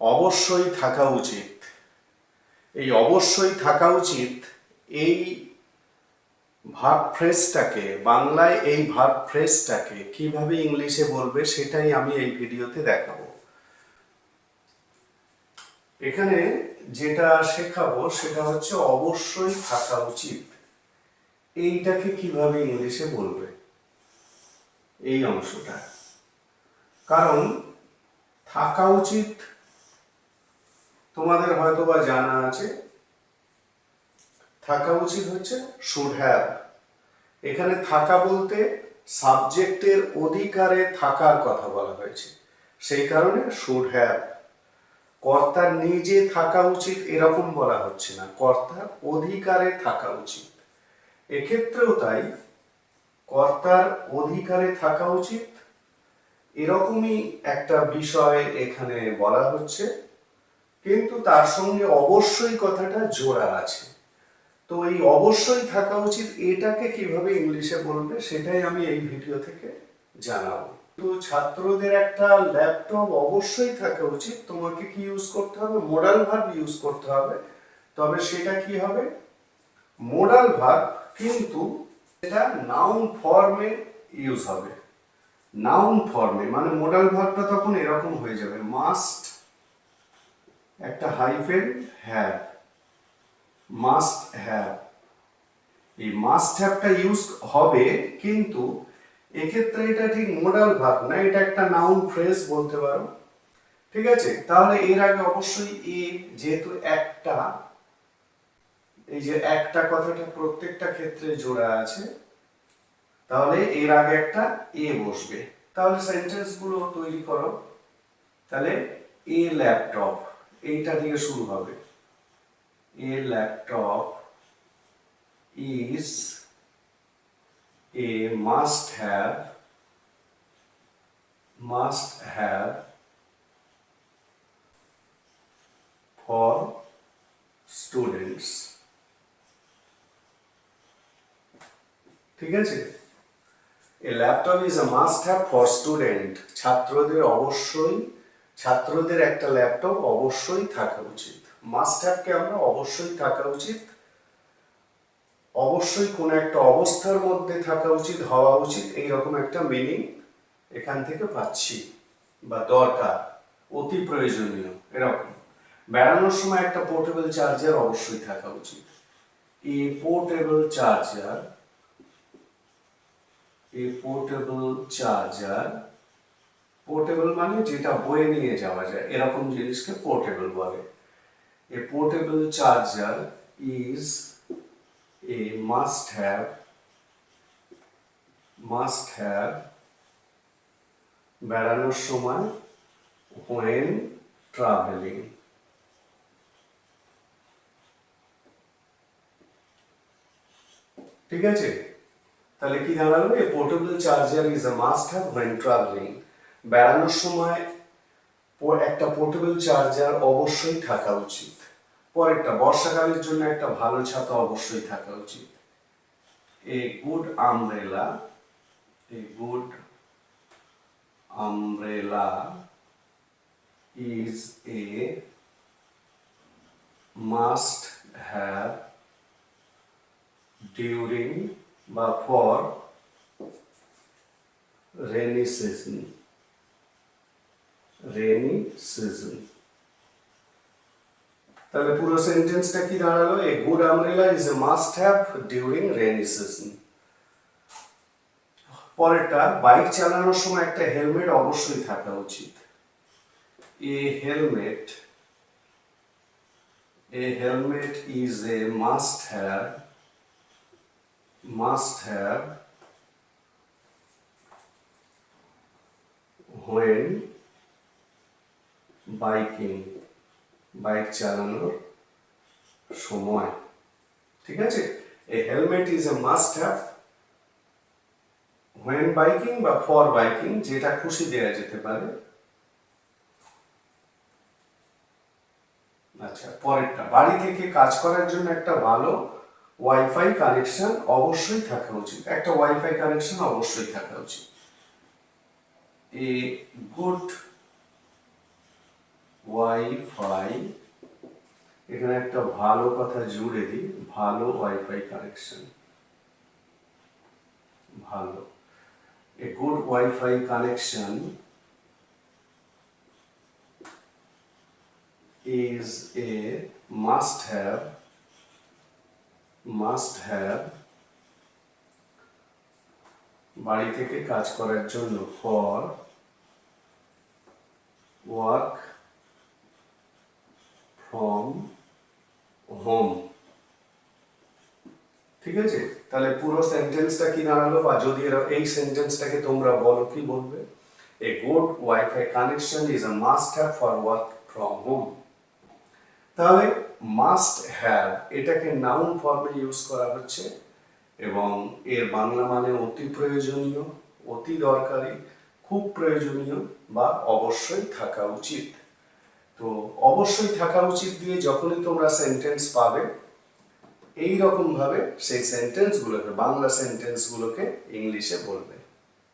অবশ্যই থাকা উচিত। এই অবশ্যই থাকা উচিত, এই ভার্ব ফ্রেজটাকে, বাংলায় এই ভার্ব ফ্রেজটাকে কীভাবে ইংলিশে বলবে সেটাই আমি এই ভিডিওতে দেখাবো। এখানে যেটা শেখাবো সেটা হচ্ছে অবশ্যই থাকা উচিত। এইটাকে কীভাবে ইংলিশে বলবে? এই অংশটা। কারণ থাকা উচিত তোমাদের হয়তো বা জানা আছে, থাকা উচিত হচ্ছে শুড হ্যাভ এখানে থাকা বলতে সাবজেক্টের অধিকারে থাকার কথা বলা হয়েছে। সেই কারণে শুড হ্যাভ কর্তার নিজে থাকা উচিত এরকম বলা হচ্ছে না। কর্তার অধিকারে থাকা উচিত। এক্ষেত্রেও তাই, কর্তার অধিকারে থাকা উচিত। এরকমই একটা বিষয় এখানে বলা হচ্ছে। কিন্তু তার সঙ্গে অবশ্যই কথাটা জোড়া আছে। তো এই অবশ্যই থাকা উচিত, এটাকে কীভাবে ইংলিশে বলবে সেটাই আমি এই ভিডিও থেকে জানাব। তো ছাত্রদের একটা ল্যাপটপ অবশ্যই থাকা উচিত, তোমাকে কি ইউজ করতে হবে? মোডাল ভার্ব ইউজ করতে হবে। তবে সেটা কি হবে? মোডাল ভার্ব কিন্তু এটা নাউন ফর্মে ইউজ হবে। নাউন ফর্মে মানে মোডাল ভার্বটা তখন এরকম হয়ে যাবে মাস্ট একটা হাইফেন হ্যাভ মাস্ট হ্যাভ এই মাস্ট হ্যাভটা ইউজ হবে, কিন্তু এক্ষেত্রে এটা ঠিক মোডাল ভাব না, এটা একটা নাউন ফ্রেজ বলতে পারো। ঠিক আছে? তাহলে এর আগে অবশ্যই এ যেহেতু একটা, এই যে একটা কথাটা প্রত্যেকটা ক্ষেত্রে জোড়া আছে, তাহলে এর আগে একটা এ বসবে। তাহলে সেন্টেন্সগুলো তৈরি করো। তাহলে এ ল্যাপটপ এইটা দিয়ে শুরু হবে। A laptop is a must have must have for students. ঠিক আছে? A laptop is a must have for student. ছাত্রদের অবশ্যই ছাত্রদের একটা ল্যাপটপ অবশ্যই থাকা উচিত। মাস্ট হ্যাভকে আমরা অবশ্যই থাকা উচিত। অবশ্যই কোনো একটা অবস্থার মধ্যে থাকা উচিত, হওয়া উচিত, এইরকম একটা মিনিং এখান থেকে পাচ্ছি বা দরকার, অতি প্রয়োজনীয়, এরকম। বেড়ানোর সময় একটা পোর্টেবল চার্জার অবশ্যই থাকা উচিত। A portable charger a portable charger portable মানে যেটা বয়ে নিয়ে যাওয়া যায়, এরকম জিনিসকে পোর্টেবল বলে। A portable charger is a must have must have বেড়ানোর সময় হোয়েন ট্রাভেলিং ঠিক আছে? তাহলে কি দাঁড়াল? A portable charger is a must have when travelling বেড়ানোর সময় একটা পোর্টেবল চার্জার অবশ্যই থাকা উচিত। পরেরটা, বর্ষাকালের জন্য একটা ভালো ছাতা অবশ্যই থাকা উচিত। A good umbrella a good umbrella is a must have during বা for rainy season rainy season তাহলে পুরো সেন্টেন্সটা কি দাঁড়াল? A good umbrella is a must have during rainy season পরেরটা বাইক চালানোর সময় একটা হেলমেট অবশ্যই থাকা উচিত। A helmet a helmet is a must have must have when biking bike চালানোর সময়, ঠিক আছে? A helmet is a must have when biking বা ফর বাইকিং যেটা খুশি দেওয়া যেতে পারে। আচ্ছা পরেরটা, বাড়ি থেকে কাজ করার জন্য একটা ভালো ওয়াইফাই কানেকশন অবশ্যই থাকা উচিত। একটা ওয়াইফাই কানেকশন অবশ্যই থাকা উচিত। এ গুড ওয়াইফাই, এখানে একটা ভালো কথা জুড়ে দিই, ভালো ওয়াইফাই কানেকশন। ভালো। A good wifi connection is a must have must have বাড়ি থেকে কাজ করার জন্য ফর ওয়ার্ক ফ্রম হোম। ঠিক আছে? তাহলে পুরো সেন্টেন্সটা কি দাঁড়াল? বা যদি এই সেন্টেন্সটাকে তোমরা বলো, কি বলবে? A good wifi connection is a must have for work from home তাহলে মাস্ট হ্যাভ এটাকে নাউন ফর্মে ইউজ করা হচ্ছে, এবং এর বাংলা মানে অতি প্রয়োজনীয়, অতি দরকারি, খুব প্রয়োজনীয়, বা অবশ্যই থাকা উচিত। তো অবশ্যই থাকা উচিত দিয়ে যখনই তোমরা সেন্টেন্স পাবে এই রকম ভাবে সেই সেন্টেন্সগুলোকে বাংলা সেন্টেন্সগুলোকে ইংলিশে বলবে।